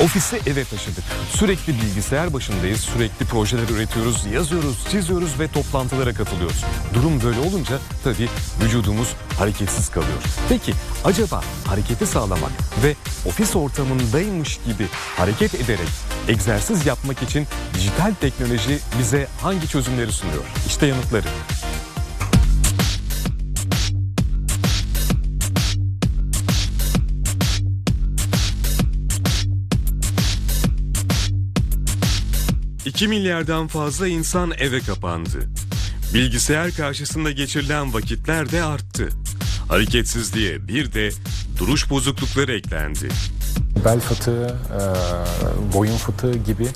Ofisi eve taşıdık. Sürekli bilgisayar başındayız, sürekli projeler üretiyoruz, yazıyoruz, çiziyoruz ve toplantılara katılıyoruz. Durum böyle olunca tabii vücudumuz hareketsiz kalıyor. Peki acaba hareketi sağlamak ve ofis ortamındaymış gibi hareket ederek egzersiz yapmak için dijital teknoloji bize hangi çözümleri sunuyor? İşte yanıtları. ...2 milyardan fazla insan eve kapandı. Bilgisayar karşısında geçirilen vakitler de arttı. Hareketsizliğe bir de duruş bozuklukları eklendi. Bel fıtığı, e, boyun fıtığı gibi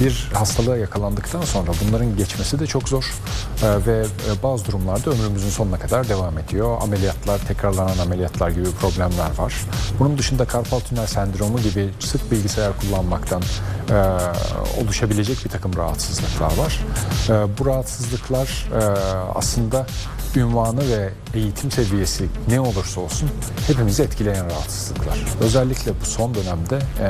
bir hastalığa yakalandıktan sonra bunların geçmesi de çok zor E, ve bazı durumlarda ömrümüzün sonuna kadar devam ediyor. Ameliyatlar, tekrarlanan ameliyatlar gibi problemler var. Bunun dışında karpal tünel sendromu gibi sık bilgisayar kullanmaktan e, oluşabilecek bir takım rahatsızlıklar var. E, bu rahatsızlıklar e, aslında ünvanı ve eğitim seviyesi ne olursa olsun hepimizi etkileyen rahatsızlıklar. Özellikle bu son dönemde e,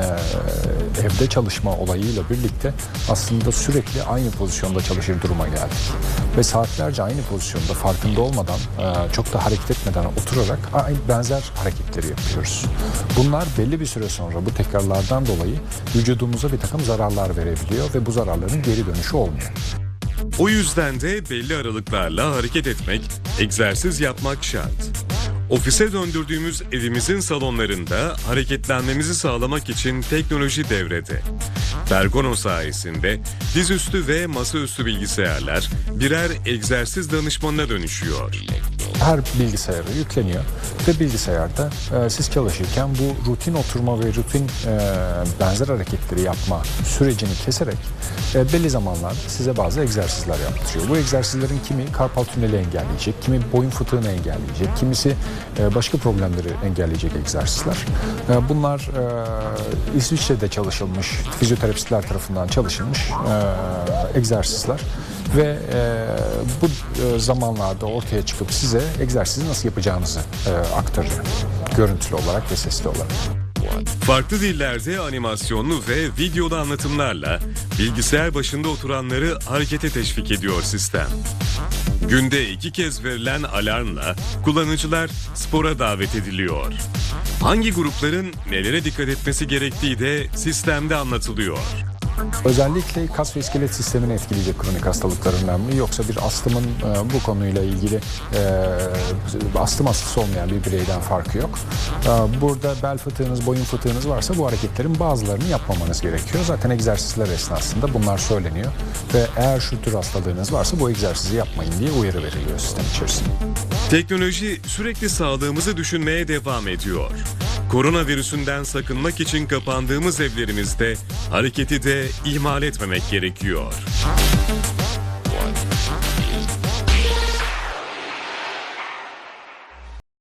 evde çalışma olayıyla birlikte aslında sürekli aynı pozisyonda çalışır duruma geldik. Ve saatlerce aynı pozisyonda farkında olmadan e, çok da hareket etmeden oturarak aynı benzer hareketleri yapıyoruz. Bunlar belli bir süre sonra bu tekrarlardan dolayı vücudumuza bir takım zararlar verebiliyor ve bu zararların geri dönüşü olmuyor. O yüzden de belli aralıklarla hareket etmek, egzersiz yapmak şart. Ofise döndürdüğümüz evimizin salonlarında hareketlenmemizi sağlamak için teknoloji devrede. Bergono sayesinde dizüstü ve masaüstü bilgisayarlar birer egzersiz danışmanına dönüşüyor. Her bilgisayara yükleniyor ve bilgisayarda e, siz çalışırken bu rutin oturma ve rutin e, benzer hareketleri yapma sürecini keserek e, belli zamanlarda size bazı egzersizler yaptırıyor. Bu egzersizlerin kimi karpal tüneli engelleyecek, kimi boyun fıtığını engelleyecek, kimisi e, başka problemleri engelleyecek egzersizler. E, bunlar e, İsviçre'de çalışılmış, fizyoterapistler tarafından çalışılmış e, egzersizler ve e, bu e, zamanlarda ortaya çıkıp size egzersizi nasıl yapacağınızı e, aktarıyor. Görüntülü olarak ve sesli olarak. Farklı dillerde animasyonlu ve videolu anlatımlarla bilgisayar başında oturanları harekete teşvik ediyor sistem. Günde iki kez verilen alarmla kullanıcılar spora davet ediliyor. Hangi grupların nelere dikkat etmesi gerektiği de sistemde anlatılıyor. Özellikle kas ve iskelet sistemini etkileyecek kronik hastalıklar önemli. Yoksa bir astımın e, bu konuyla ilgili e, astım hastası olmayan bir bireyden farkı yok. E, burada bel fıtığınız, boyun fıtığınız varsa bu hareketlerin bazılarını yapmamanız gerekiyor. Zaten egzersizler esnasında bunlar söyleniyor. Ve eğer şu tür hastalığınız varsa bu egzersizi yapmayın diye uyarı veriliyor sistem içerisinde. Teknoloji sürekli sağlığımızı düşünmeye devam ediyor. Koronavirüsünden sakınmak için kapandığımız evlerimizde hareketi de ihmal etmemek gerekiyor.